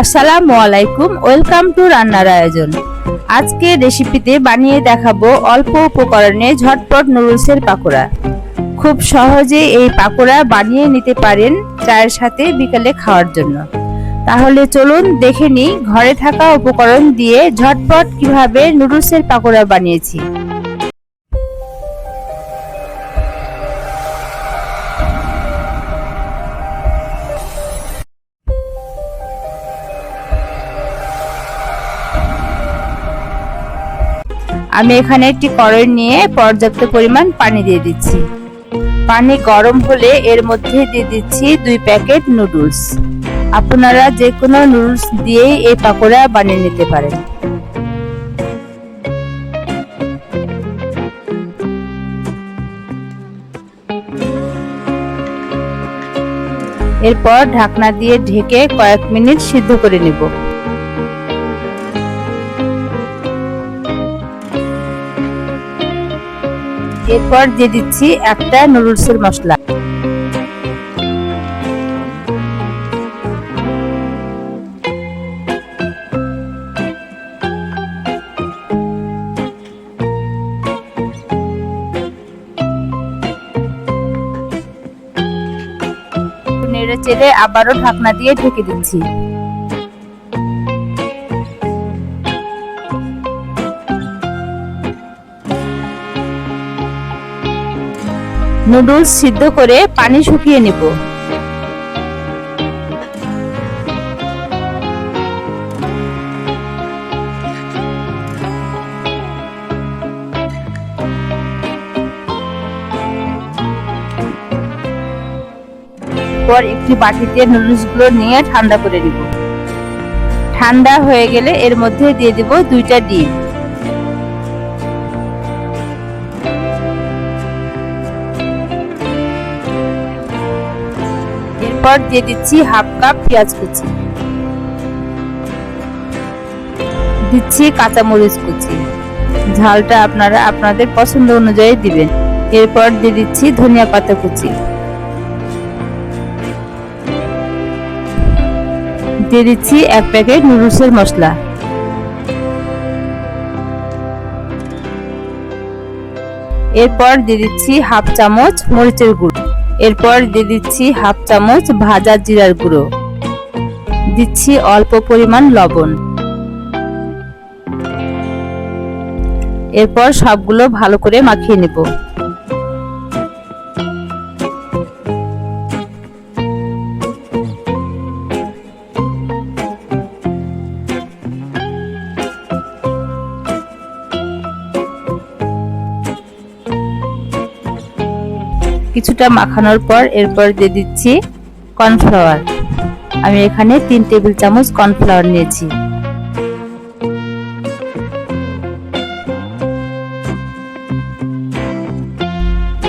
আসসালামু আলাইকুম, welcome to রান্নার আয়োজন। আজকে রেসিপিতে বানিয়ে দেখাবো অল্প উপকরণে ঝটপট নুডলসের পাকোড়া। খুব সহজে এই পাকোড়া বানিয়ে নিতে পারেন চায়ের সাথে বিকালে খাওয়ার জন্য। তাহলে চলুন দেখে নিই ঘরে থাকা উপকরণ দিয়ে ঝটপট কীভাবে নুডলসের পাকোড়া বানিয়েছি। আমি এখানে একটি কড়াই নিয়ে পর্যাপ্ত পরিমাণ পানি দিয়ে দিচ্ছি। পানি গরম হলে এর মধ্যে দিয়ে দিচ্ছি দুই প্যাকেট নুডলস। আপনারা যে কোনো নুডলস দিয়েই এই পাকোড়া বানিয়ে নিতে পারেন। এরপর ঢাকনা দিয়ে ঢেকে কয়েক মিনিট সিদ্ধ করে নেব। এরপর দিয়ে দিচ্ছি একটা নুডলসের মশলা। নেড়ে চেড়ে আবারও ঢাকনা দিয়ে ঢেকে দিচ্ছি। নুডলস সিদ্ধ করে পানি শুকিয়ে নিব। পর একটি বাটিতে নুডলসগুলো নিয়ে ঠান্ডা করে নিব। ঠান্ডা হয়ে গেলে এর মধ্যে দিয়ে দিব দুইটা ডিম। এরপর দিয়ে দিচ্ছি হাফ কাপ পেঁয়াজ কুচি। দিচ্ছি কাঁচামরিচ কুচি। ঝালটা আপনারা আপনাদের পছন্দ অনুযায়ী দিবেন। এরপর দিয়ে দিচ্ছি ধনিয়া পাতা কুচি। দিয়ে দিচ্ছি এক প্যাকেট নুডলসের মশলা। এরপর দিয়ে দিচ্ছি হাফ চামচ মরিচের গুঁড়ো। এরপর দিয়ে দিচ্ছি হাফ চামচ ভাজা জিরার গুঁড়ো। দিচ্ছি অল্প পরিমাণ লবণ। এরপর সবগুলো ভালো করে মাখিয়ে নেব। কিছুটা মাখানোর পর এরপর দিয়ে দিচ্ছি কর্নফ্লাওয়ার। আমি এখানে তিন টেবিল চামচ কর্নফ্লাওয়ার নিয়েছি।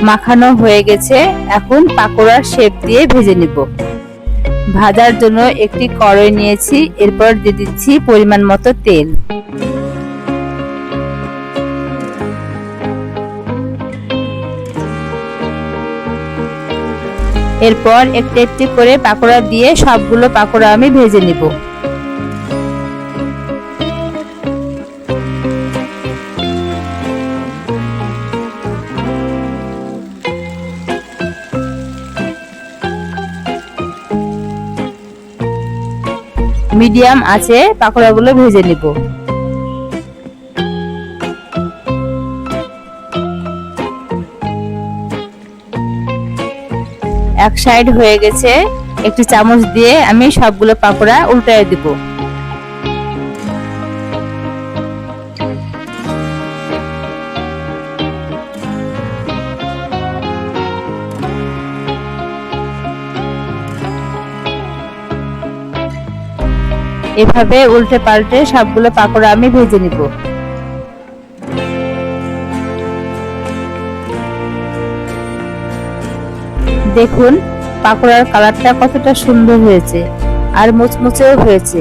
মাখানো হয়ে গেছে, এখন পাকোড়ার শেপ দিয়ে ভেজে নিব। ভাজার জন্য একটি কড়াই নিয়েছি, এরপর দিয়ে দিচ্ছি পরিমাণ মতো তেল। এরপর একটু একটি করে পাকোড়া দিয়ে সবগুলো পাকোড়া আমি ভেজে নিব। মিডিয়াম আছে, পাকোড়াগুলো ভেজে নিব। এক সাইড হয়ে গেছে, একটি চামচ দিয়ে আমি সবগুলো পাকোড়া উল্টায় দিব। এভাবে উল্টে পাল্টে সবগুলো পাকোড়া আমি ভেজে নিব। দেখুন, পাকোড়ার কালারটা কতটা সুন্দর হয়েছে আর মুচমুচেও হয়েছে।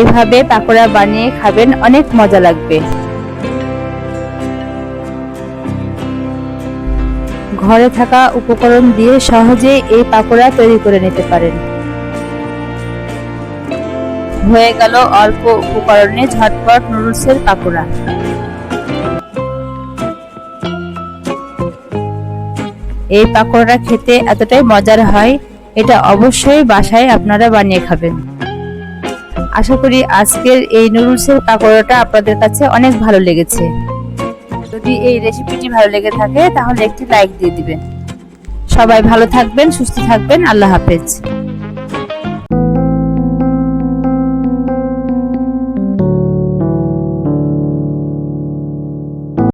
এভাবে পাকোড়া বানিয়ে খাবেন, অনেক মজা লাগবে। ঘরে থাকা উপকরণ দিয়ে সহজে এই পাকোড়া তৈরি করে নিতে পারেন। হয়ে গেল অল্প উপকরণে ঝটপট নুডলসের পাকোড়া। এই পাকোড়াটা খেতে এতটাই মজার হয়, এটা অবশ্যই বাসায় আপনারা বানিয়ে খাবেন। আশা করি আজকের এই নুডলসের পাকোড়াটা আপনাদের কাছে অনেক ভালো লেগেছে। যদি এই রেসিপিটি ভালো লেগে থাকে, তাহলে একটি লাইক দিয়ে দিবেন। সবাই ভালো থাকবেন, সুস্থ থাকবেন, আল্লাহ হাফেজ।